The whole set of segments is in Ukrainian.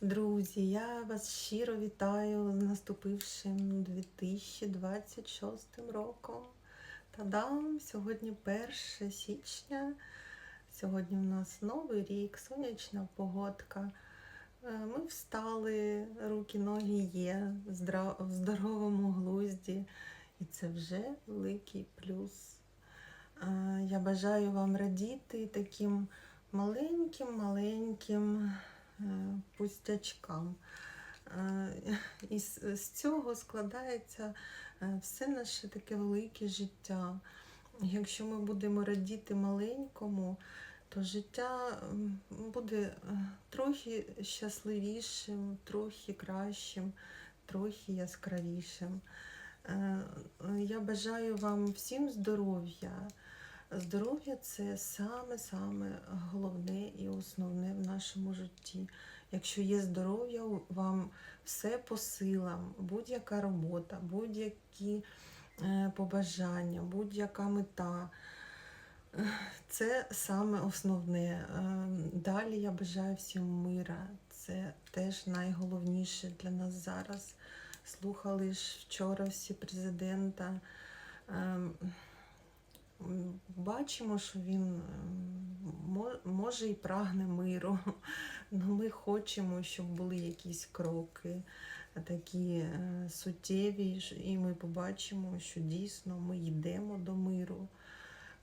Друзі, я вас щиро вітаю з наступившим 2026 роком. Та-дам! Сьогодні 1 січня. Сьогодні у нас новий рік, сонячна погодка. Е, Ми встали, руки, ноги є в здоровому глузді, і це вже великий плюс. Е, Я бажаю вам радіти таким маленьким-маленьким пустячкам. Е, І з цього складається е, все наше таке велике життя. Якщо ми будемо радіти маленькому, то життя буде е, трохи щасливішим, трохи кращим, трохи яскравішим. Е, Я бажаю вам всім здоров'я. Здоров'я це саме-саме головне і основне в нашому житті. Якщо є здоров'я, вам все по силам, будь-яка робота, будь-які е, побажання, будь-яка мета. Е, Це саме основне. Е, Далі я бажаю всім мира. Це теж найголовніше для нас зараз. Слухали ж вчора всі президента. Бачимо, що він може і прагне миру, але ми хочемо, щоб були якісь кроки такі е, суттєві, і ми побачимо, що дійсно ми йдемо до миру.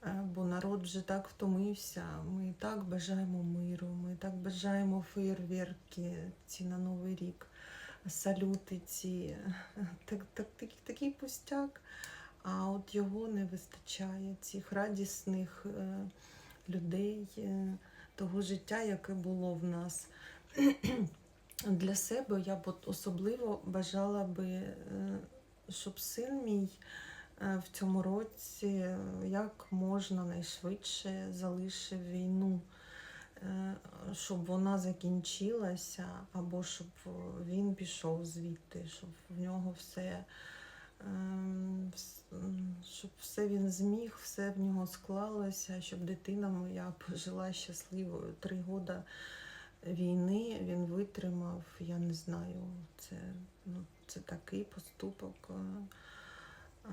Е, Бо народ вже так втомився. Ми так бажаємо миру, ми так бажаємо фейерверки ці на Новий рік, салюти ці. Так, так, так, такий пустяк. А от його не вистачає, цих радісних е, людей, е, того життя, яке було в нас. Для себе я б особливо бажала би, е, щоб син мій в цьому році як можна найшвидше залишив війну, щоб вона закінчилася, або щоб він пішов звідти, щоб в нього все. Щоб все він зміг, все в нього склалося, щоб дитина моя пожила щасливою. Три роки війни він витримав, я не знаю, це, ну, це такий поступок. е, е,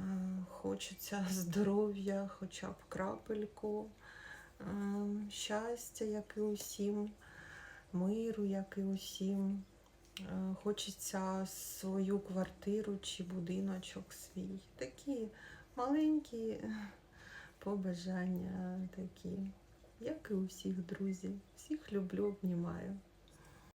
Хочеться здоров'я, хоча б крапельку, е, щастя, як і усім, миру, як і усім. Хочеться свою квартиру чи будиночок свій. Такі маленькі побажання такі, як і у всіх друзів. Всіх люблю, обнімаю.